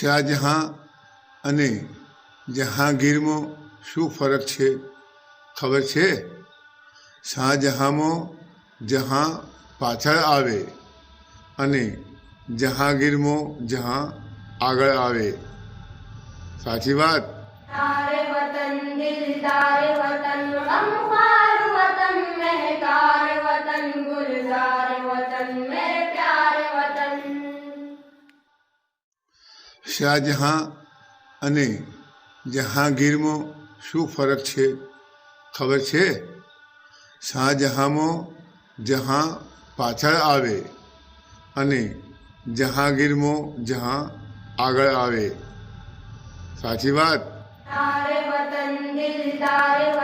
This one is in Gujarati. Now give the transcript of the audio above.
શાહજહાં અને જહાંગીરમાં શું ફરક છે? ખબર છે? શાહજહાંમાં જહાં પાછળ આવે અને જહાંગીરમાં જહાં આગળ આવે. સાચી વાત? વતન વતન શાહજહાં અને જહાંગીરમાં શું ફરક છે? ખબર છે? શાહજહાંમાં જહાં પાછળ આવે અને જહાંગીરમાં જહાં આગળ આવે. સાચી વાત? તારે વતન દિલ, તારે